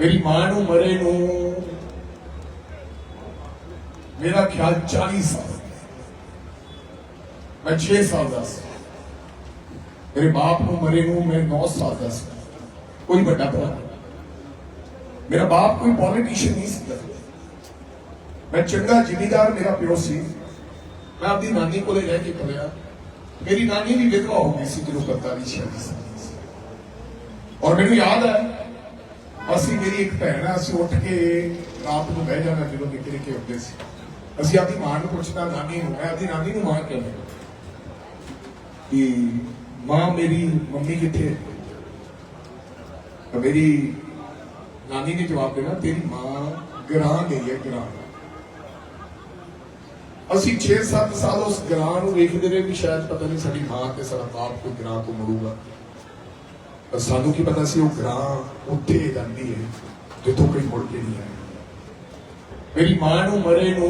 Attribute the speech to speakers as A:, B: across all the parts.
A: ਮੇਰੀ ਮਾਂ ਨੂੰ ਮਰੇ ਨੂੰ ਮੇਰਾ ਖਿਆਲ 40 ਸਾਲ ਮੈਂ 6 ਸਾਲ ਦਾ ਸੀ। ਮੇਰੇ ਬਾਪ ਨੂੰ ਮਰੇ ਨੂੰ ਮੈਂ 9 ਸਾਲ ਦਾ ਸੀ। ਕੋਈ ਵੱਡਾ ਭਰਾ ਮੇਰਾ ਬਾਪ ਕੋਈ ਪੋਲੀਟੀਸ਼ੀਅਨ ਨਹੀਂ ਸੀ। ਮੈਂ ਚੰਗਾ ਜ਼ਿਮੀਦਾਰ ਮੇਰਾ ਪਿਓ ਸੀ। ਮੈਂ ਆਪਣੀ ਨਾਨੀ ਕੋਲੇ ਰਹਿ ਕੇ ਪਲਿਆ ਮੇਰੀ ਨਾਨੀ ਵੀ ਵਿਧਵਾ ਹੋ ਗਈ ਸੀ ਜਦੋਂ ਕਰਤਾਰੀ ਸ਼ਾਦੀ ਸੀ ਔਰ ਮੈਨੂੰ ਯਾਦ ਹੈ ਮੇਰੀ ਇੱਕ ਭੈਣ ਆ, ਅਸੀਂ ਉੱਠ ਕੇ ਰਾਤ ਨੂੰ ਬਹਿ ਜਾਣਾ ਜਦੋਂ ਨਿੱਕੇ ਨਿੱਕੇ ਹੁੰਦੇ ਸੀ। ਅਸੀਂ ਆਪਣੀ ਮਾਂ ਨੂੰ ਪੁੱਛਣਾ ਨਾਨੀ ਨੂੰ ਮੈਂ ਆਪਣੀ ਨਾਨੀ ਨੂੰ ਮਾਂ ਕਹਿੰਦਾ ਕਿ ਮਾਂ ਮੇਰੀ ਮੰਮੀ ਕਿੱਥੇ ਮੇਰੀ ਨਾਨੀ ਨੇ ਜਵਾਬ ਦੇਣਾ, ਤੇਰੀ ਮਾਂ ਗਰਾਂ ਗਈ ਹੈ ਗਰਾਂ ਅਸੀਂ 6-7 ਸਾਲ ਉਸ ਗਰਾਂ ਨੂੰ ਵੇਖਦੇ ਰਹੇ ਵੀ ਸ਼ਾਇਦ ਪਤਾ ਨਹੀਂ ਸਾਡੀ ਮਾਂ ਤੇ ਸਾਡਾ ਬਾਪ ਕੋਈ ਗਰਾਂ ਤੋਂ ਮਰੂਗਾ। ਪਰ ਸਾਨੂੰ ਕੀ ਪਤਾ ਸੀ ਉਹ ਗਰਾਂ ਉੱਥੇ ਜਾਂਦੀ ਹੈ, ਜਿੱਥੋਂ ਕੋਈ ਮੁੜ ਕੇ ਨਹੀਂ ਆਇਆ। ਮੇਰੀ ਮਾਂ ਨੂੰ, ਮਰੇ ਨੂੰ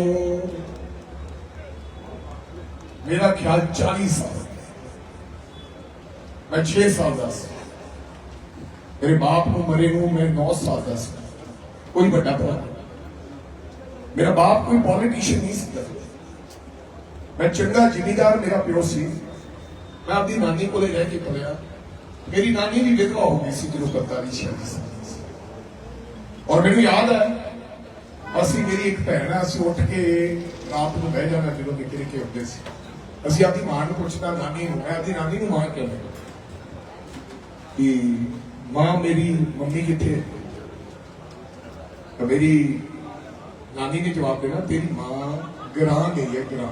A: ਮੇਰਾ ਖਿਆਲ 40 ਸਾਲ ਮੈਂ 6 ਸਾਲ ਦਾ ਸੀ। ਮੇਰੇ ਬਾਪ ਨੂੰ, ਮਰੇ ਨੂੰ ਮੈਂ 9 ਸਾਲ ਦਾ ਸੀ। ਕੋਈ ਵੱਡਾ ਭਰਾ ਨਹੀਂ। ਮੇਰਾ ਬਾਪ ਕੋਈ ਪੋਲੀਟੀਸ਼ੀਅਨ ਨਹੀਂ ਸੀ। ਮੈਂ ਚੰਗਾ ਜ਼ਿਮੀਦਾਰ ਮੇਰਾ ਪਿਓ ਸੀ। ਮੈਂ ਆਪਣੀ ਨਾਨੀ ਕੋਲੇ ਰਹਿ ਕੇ ਪਲਿਆ ਮੇਰੀ ਨਾਨੀ ਵੀ ਵਿਧਵਾ ਹੋ ਗਈ ਸੀ ਜਦੋਂ ਕਰਤਾਰੀ ਸ਼ਾਦੀ ਸੀ। ਔਰ ਮੈਨੂੰ ਯਾਦ ਹੈ, ਅਸੀਂ ਮੇਰੀ ਇੱਕ ਭੈਣ ਆ, ਅਸੀਂ ਉੱਠ ਕੇ ਰਾਤ ਨੂੰ ਬਹਿ ਜਾਣਾ ਜਦੋਂ ਨਿੱਕੇ ਨਿੱਕੇ ਹੁੰਦੇ ਸੀ। ਅਸੀਂ ਆਪਣੀ ਮਾਂ ਨੂੰ ਪੁੱਛਣਾ ਨਾਨੀ ਨੂੰ ਮੈਂ ਆਪਣੀ ਨਾਨੀ ਨੂੰ ਮਾਂ ਕਹਿੰਦਾ ਕਿ ਮਾਂ ਮੇਰੀ ਮੰਮੀ ਕਿੱਥੇ ਹੈ? ਮੇਰੀ ਨਾਨੀ ਨੇ ਜਵਾਬ ਦੇਣਾ, ਤੇਰੀ ਮਾਂ ਗਰਾਂ ਗਈ ਹੈ, ਗਰਾਂ।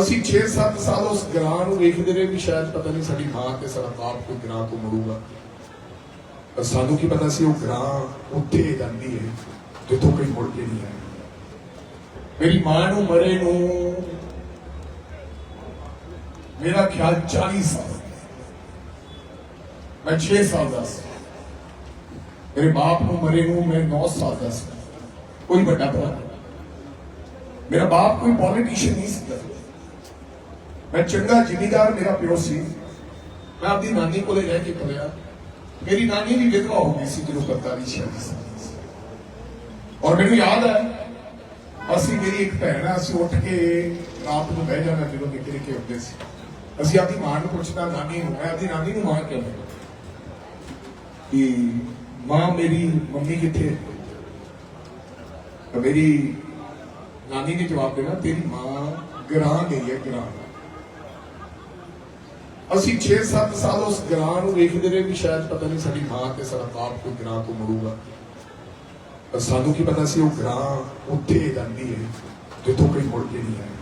A: ਅਸੀਂ 6-7 ਸਾਲ ਉਸ ਗ੍ਰਾਂ ਨੂੰ ਵੇਖਦੇ ਰਹੇ ਵੀ ਸ਼ਾਇਦ ਪਤਾ ਨਹੀਂ ਸਾਡੀ ਮਾਂ ਤੇ ਸਾਡਾ ਬਾਪ ਕੋਈ ਗ੍ਰਾਂ ਤੋਂ ਮੁੜੂਗਾ ਪਰ ਸਾਨੂੰ ਕੀ ਪਤਾ ਸੀ ਉਹ ਗ੍ਰਾਂ ਉੱਥੇ ਜਾਂਦੀ ਹੈ, ਜਿੱਥੋਂ ਕੋਈ ਮੁੜ ਕੇ ਨਹੀਂ ਆਇਆ। ਮੇਰੀ ਮਾਂ ਨੂੰ ਮਰੇ ਨੂੰ ਮੇਰਾ ਖਿਆਲ 40 ਸਾਲ। ਮੈਂ 6 ਸਾਲ ਦਾ ਸੀ। ਮੇਰੇ ਬਾਪ ਨੂੰ ਮਰੇ ਨੂੰ ਮੈਂ 9 ਸਾਲ ਦਾ ਸੀ। ਕੋਈ ਵੱਡਾ ਭਰਾ ਮੇਰਾ ਬਾਪ ਕੋਈ ਪੋਲੀਟੀਸ਼ੀਅਨ ਨਹੀਂ ਸੀ। ਮੈਂ ਚੰਗਾ ਜ਼ਿਮੀਦਾਰ ਮੇਰਾ ਪਿਓ ਸੀ। ਮੈਂ ਆਪਣੀ ਨਾਨੀ ਕੋਲੇ ਰਹਿ ਕੇ ਪਲਿਆ ਮੇਰੀ ਨਾਨੀ ਵੀ ਵਿਧਵਾ ਹੋ ਗਈ ਸੀ, ਜਦੋਂ ਕਰਤਾਰੀ ਸ਼ਾਦੀ ਸੀ। ਔਰ ਮੈਨੂੰ ਯਾਦ ਹੈ, ਅਸੀਂ ਮੇਰੀ ਇੱਕ ਭੈਣ ਆ, ਅਸੀਂ ਉੱਠ ਕੇ ਰਾਤ ਨੂੰ ਬਹਿ ਜਾਣਾ ਜਦੋਂ ਨਿੱਕੇ ਨਿੱਕੇ ਹੁੰਦੇ ਸੀ। ਅਸੀਂ ਆਪਣੀ ਮਾਂ ਨੂੰ ਪੁੱਛਣਾ, ਨਾਨੀ ਨੂੰ ਮੈਂ ਆਪਣੀ ਨਾਨੀ ਨੂੰ ਮਾਂ ਕਹਿੰਦਾ ਕਿ ਮਾਂ ਮੇਰੀ ਮੰਮੀ ਕਿੱਥੇ? ਮੇਰੀ ਨਾਨੀ ਨੇ ਜਵਾਬ ਦੇਣਾ, ਤੇਰੀ ਮਾਂ ਗਰਾਂ ਗਈ ਹੈ ਗਰਾਂ ਅਸੀਂ 6-7 ਸਾਲ ਉਸ ਗ੍ਰਾਂ ਨੂੰ ਵੇਖਦੇ ਰਹੇ ਵੀ ਸ਼ਾਇਦ ਪਤਾ ਨਹੀਂ ਸਾਡੀ ਮਾਂ ਤੇ ਸਾਡਾ ਬਾਪ ਕੋਈ ਗ੍ਰਾਂ ਤੋਂ ਮੁੜੂਗਾ ਪਰ ਸਾਨੂੰ ਕੀ ਪਤਾ ਸੀ ਉਹ ਗ੍ਰਾਂ ਉੱਥੇ ਜਾਂਦੀ ਹੈ, ਜਿੱਥੋਂ ਕੋਈ ਮੁੜ ਕੇ ਨਹੀਂ ਆਇਆ।